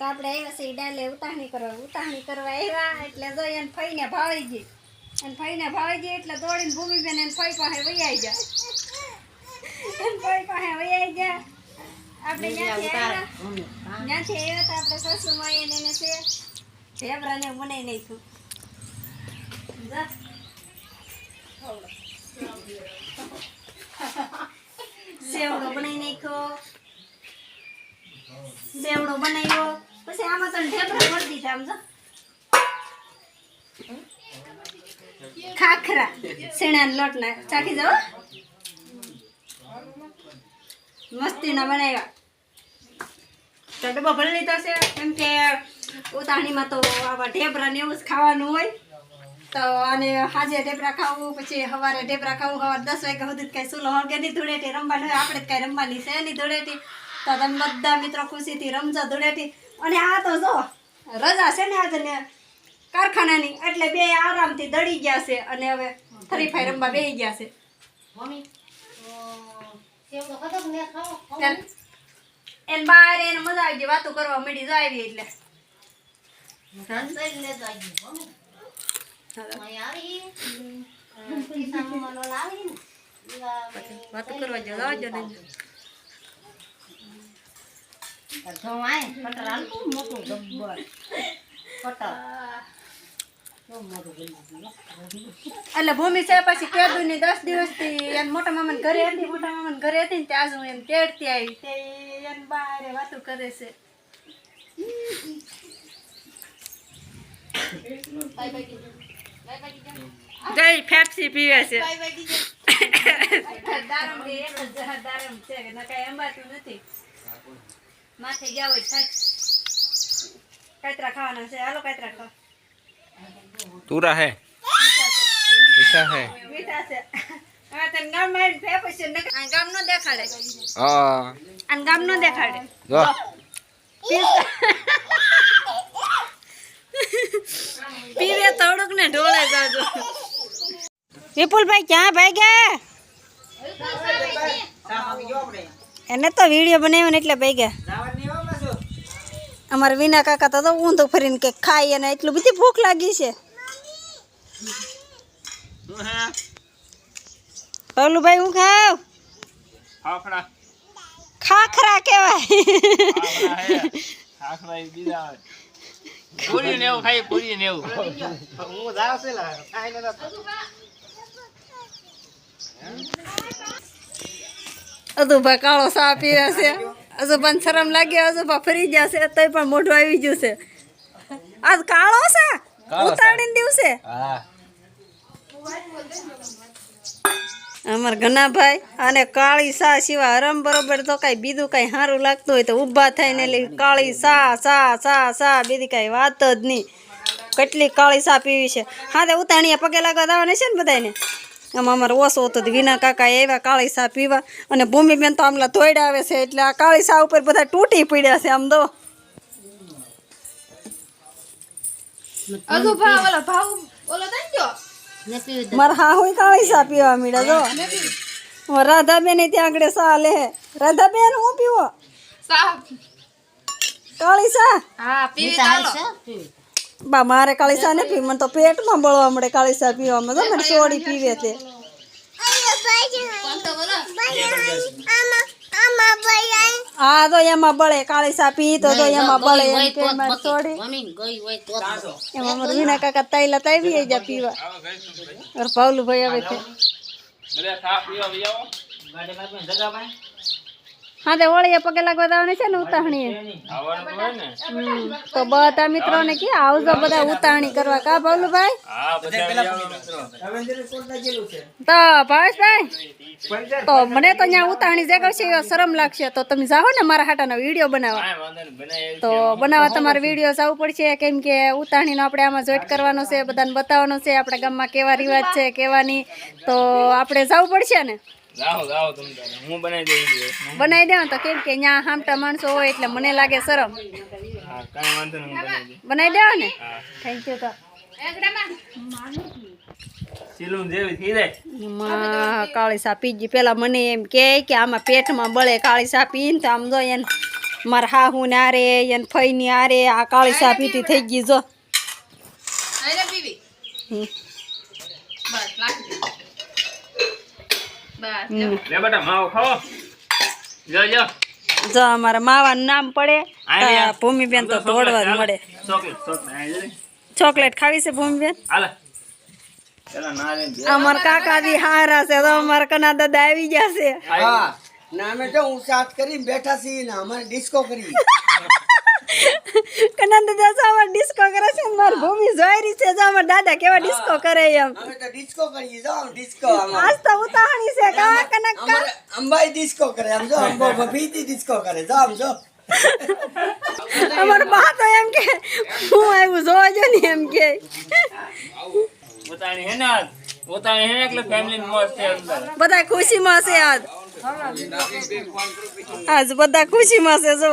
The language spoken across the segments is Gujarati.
આપણે આવ્યા છે ડાલે ઉતાહણી કરવા ઉતાહણી કરવા આવ્યા એટલે જોઈએ ફઈને ભાવી ગઈ અને ફઈને ભાવી ગઈ એટલે દોડીને ભૂમિબેન એને ફઈ પાસે વૈયાઈ જા એને ફઈ પાસે વૈયાઈ જા આપણે ત્યાંથી આવ્યા ત્યાંથી આવ્યા તો આપણે સાસુમાં એને એને છે ઢેબરાને બનાવી નાખ્યું. સેવડો બનાવી નાખ્યો. સેવડો બનાવ્યો. પછી આમાં તો ઢેબરા ભરી દીધા આમ, જો. ખાખરા. શેણાના લોટના. ચાખી જાઓ મસ્તીના બનાવ્યા. તો ડબ્બા ભરી લીધા છે. કેમ કે ઉતાણીમાં તો આવા ઢેબરા ને એવું જ ખાવાનું હોય. તો અને સાંજે ઢેબરા ખાવું પછી સવારે ઢેબરા ખાવું સવારે દસ વાગ્યા સુધી કઈ સુલો હળગે નહીં ધૂળેટી રમવાની હોય આપણે કઈ રમવાની છે નહીં ધૂળેટી. તો તમે બધા મિત્રો ખુશીથી રમજો ધૂળેટી. અને આ તો જો રજા છે ને આજે ને કારખાનાની એટલે બે આરામથી દડી ગયા છે અને હવે ફરી ફાઈ રમવા બેસી ગયા છે. એને બાર એને મજા આવી ગઈ વાતો કરવા મળી જાય આવી એટલે. વાતો કરવા એટલે ભૂમિ છે પછી કેદુ ની દસ દિવસથી એને મોટા મામા ઘરે હતી મોટા મામા ઘરે હતી ને ત્યાં હું એમ તેડતી આવી. તે એને બારે વાતું કરે છે. જય ફેપ્સી પીવે છે છે માથે ગયા હોય કાતરા ખાવાના છે હાલો કાતરા ખાવા તુરા હે. મીઠા છે. હે. મીઠા છે હા. તને ગામમાં પછી નક- ગામ નો દેખાડે આ ગામ નો દેખાડે. જો. પીવે થોડુંક ને ઢોળે જાજો. વિપુલભાઈ ક્યાં ભાગ્યા એને તો વીડિયો બનાવ્યો ને એટલે ભાગ્યા અમારા વિના કાકા તો તો ફરીને કે ખાઈ અને એટલું બધી ભૂખ લાગી છે. પવલુભાઈ હું ખાવ? ફાફડા ખાખરા કહેવાય. બીજા પૂરી ને એવું ખાઈ પૂરી ને એવું. હું જાવ છે લા ખાઈ ને અજુભા કાળો સા પીવે છે. અજુભાને શરમ લાગે અજુભા ફરી જશે તોય પણ મોઢું આવી ગયું છે. આજ કાળો છે ઉતાળીને દિવસે હા. અમાર ઘનાભાઈ અને કાળી સા સિવાય હરમ બરોબર તો કઈ બીજું કઈ સારું લાગતું હોય તો ઊભા થઈને લે કાળી સા સા સા સા બીજી કઈ વાત જ નહીં. કેટલી કાળી સા પીવી છે. હા, તે ઉતાણીયા પગે લાગવા દાવાને છે ને બધાને આમાં અમારે ઓછો હતો તો વિના કાકા એવા કાળી સા પીવા. અને ભૂમિબેન તો આમલા ધોઈડા આવે છે એટલે આ કાળી સા ઉપર બધા તૂટી પડ્યા છે આમ દો મારા હા હું કાળી સા પીવા મીડા જો રાધાબેન ત્યાં આગળ સા લે રાધાબેન હું પીવો કાળી સા બા મારે કાળી સા પી મને તો પેટમાં બળવા મળે કાળી સા પીવામાં તો મને ચોડી પીવે તે હા તો એમાં બળે કાળી સા પી તો તો એમાં બળે એમ કે મારી સોડી? એમાં મારા વિના કાકા તાઈલા તાવી જા પીવા. અરે પાવલું ભાઈ આવે છે બધા ખા પીવા હા તે વળીએ પગે લાગવા દાવાને છે ને ને તો બધા મિત્રોને કે આવજો બધા ઉતાવણી કરવા. કા ભાવલુભાઈ? તો ભાવેશભાઈ, તો મને તો ઉતાણી જે કરશે શરમ લાગશે. તો તમે જાઓ ને મારા હાટાનો વીડિયો બનાવવા. તો બનાવવા તમારે વીડિયો જવું પડશે. કેમ કે ઉતાણીનો આપણે આમાં જોઈટ કરવાનો છે, બધાને બતાવવાનો છે, આપણા ગામમાં કેવા રિવાજ છે, કેવાની. તો આપણે જવું પડશે ને. બનાવી દેવા તો કેમ કે ત્યાં હામટા માણસો હોય એટલે મને લાગે શરમ. બનાવી દેવા ને થેન્ક યુ તો કાળી સાપી પીજી. પેલા મને એમ કહે કે આમાં પેટમાં બળે કાળી સાપી પીને તો આમ જો એને મારા હાહુ ને આરે એને ફઈની આરે આ કાળી સાપી થી થઈ ગઈ જો. લે બેટા માવો ખાવો. જો જો જો અમારા માવાનું નામ પડે ભૂમિબેન તો તોડવા જ મળે. ચોકલેટ ખાવી છે ભૂમિબેન. અમારા કાકાજી હારા છે તો અમારા કના દાદા આવી ગયા છે. હા ના અમે જો હું સાત કરીને બેઠા છીએ ને અમારે ડિસ્કો કરી. કના દાદા ડિસ્કો કરે છે. માર ભૂમિ જોઈ રહી છે. જામાં દાદા કેવા ડિસ્કો કરે એમ. અમે તો ડિસ્કો કરીએ જો ડિસ્કો આજ તો ઉતાવળી છે. કા કનક અંબાઈ ડિસ્કો કરે. આમ જો અંબો ભભીતી ડિસ્કો કરે. જો આમ જો. અમાર બા તો એમ કે હું આવ્યું જોવા જો ને એમ કે. પોતાની હે ના આજ. હે એટલે ફેમિલી મોજ છે અંદર. બધા ખુશીમાં છે આજ. આજ બધા ખુશીમાં છે જો?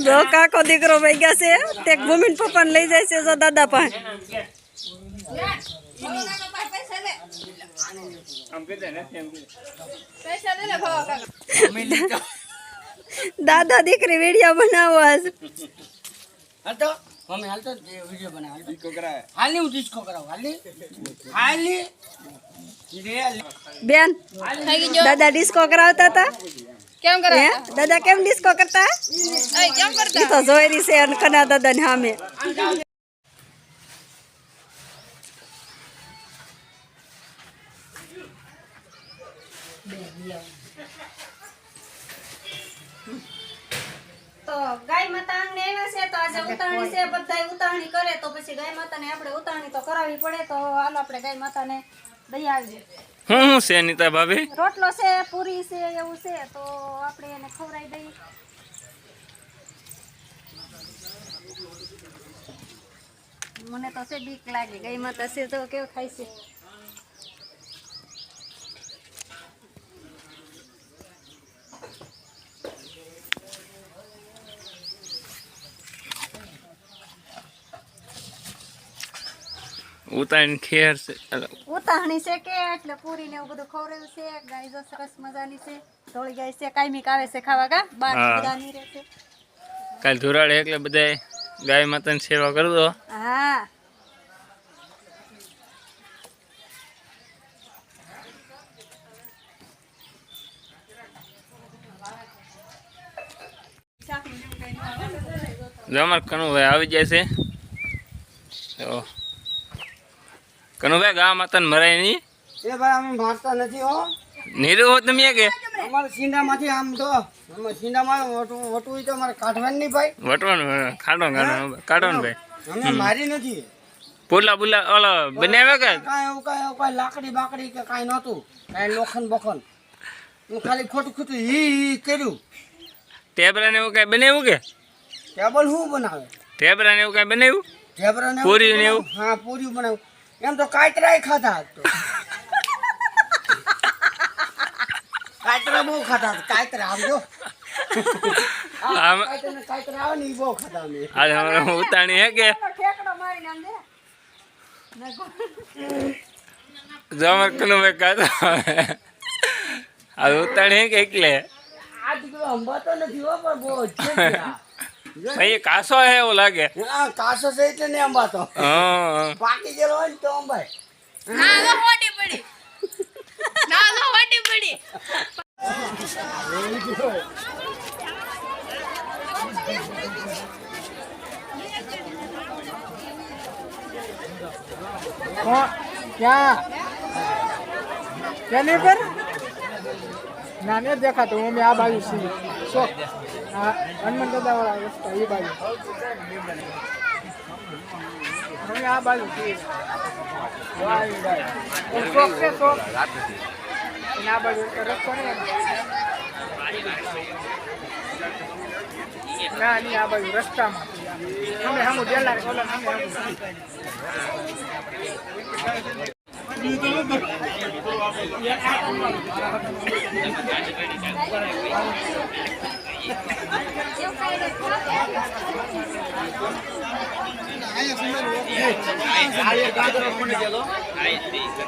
જો કાકો દીકરો ભાઈ ગયા છે તે ભૂમિન પપ્પાને લઈ જાય છે જો દાદા પાસે કીધે. દાદા દીકરી વીડિયો બનાવો આજ હાલતો મમ્મી હાલતો વીડિયો બનાવ ડિસ્કો કરાવે હાલી હું ડિસ્કો કરાવું હાલી હાલી લે, લે. બેન દાદા ડિસ્કો કરાવતા હતા કેમ હે દાદા કેમ ડિસ્કો કરતા અય કેમ કરતા ઈ તો જોઈ રહી છે અને કના દાદા ને સામે તો ગાય માતા આંગણે આવ્યા છે તો આજે ઉતાણી છે બધાય ઉતાણી કરે તો પછી ગાય માતાને આપણે ઉતાણી તો કરાવવી પડે તો હાલો આપણે ગાય માતાને દઈ આવીએ. હું હું છે નીતા ભાભી? રોટલો છે પૂરી છે એવું છે તો આપણે એને ખવડાવી દઈએ. મને તો છે બીક લાગે ગઈ માતા છે તો કેવું ખાય છે? ઉતારીને ખેર છે. ઉતાણી છે કે એટલે પૂરી ને એવું બધું ખવડાવ્યું છે. ગાય જો સરસ મજાની છે. ધોળી ગાય છે કાયમિક આવે છે ખાવા કા? બાર બધા ની રહે છે કાલ ધુરાડે એટલે બધાય ગાય માતાની સેવા કરજો હા. જો અમારે કનુભાઈ આવી જાય છે તો કનુભાઈ ગા માતાને મરાય નહીં? એ ભાઈ અમે મારતા નથી હો. નીરુ હો તમે કે? અમારે સીંડામાંથી આમ તો સીંડામાં વટવું વટવું તો અમારે કાઢવાનું નહીં ભાઈ. વટવાનું કાઢો કાઢો કાઢવાનું ભાઈ. અમે મારી નથી. પોલા બુલા ઓલો બનાવ્યા કે કાંઈ? એવું કાંઈ એવું કાંઈ લાકડી બાકડી કે કાંઈ નહોતું. કાંઈ લોખંડ બખન હું ખાલી ખોટું ખોટું હી હી કર્યું. ટેબરા ને એવું કાંઈ બનાવ્યું કે? ટેબલ શું બનાવે? ટેબરા ને એવું કાંઈ બનાવ્યું ટેબરા ને પૂરી ને એવું? હા પૂરી બનાવ્યું એમ તો કાતરાય ખાતા આજ તો. કાતરા બહુ ખાતા હતા, કાતરા આમ જો. આમ- કાતરા આવે ને બહુ ખાતા અમે. આજે ઉતાણી હે કે? ઠેકડો મારીને આમ દે. જો અમારે કનુભાઈ કાઢો આ ઉતાણી હે કે એટલે આ દીકરો અંબાતો નથી હો પણ બહુ અહીં કાસો હે એવું લાગે. હા કાસો છે એટલે ને અંબાતો હા પાકી ગયેલો હોય ને તો અંબાય ના તો હોટી પડી. ના તો હોટી પડી. ક્યાં? નહીં પર ના ને દેખાતો મેં આ બાજુ છું. શોખ હા, હનુમાન દાદા વાળા રસ્તા, એ બાજુ. અમે આ બાજુ શોખ છે, શોખ. અને આ બાજુ રસ્તો ને ના, નહીં, આ બાજુ રસ્તામાં. અમે હમું ડેલા ઓલા અમે હમું સુંદર આ એક ગાજર પણ દેલો? આ દે.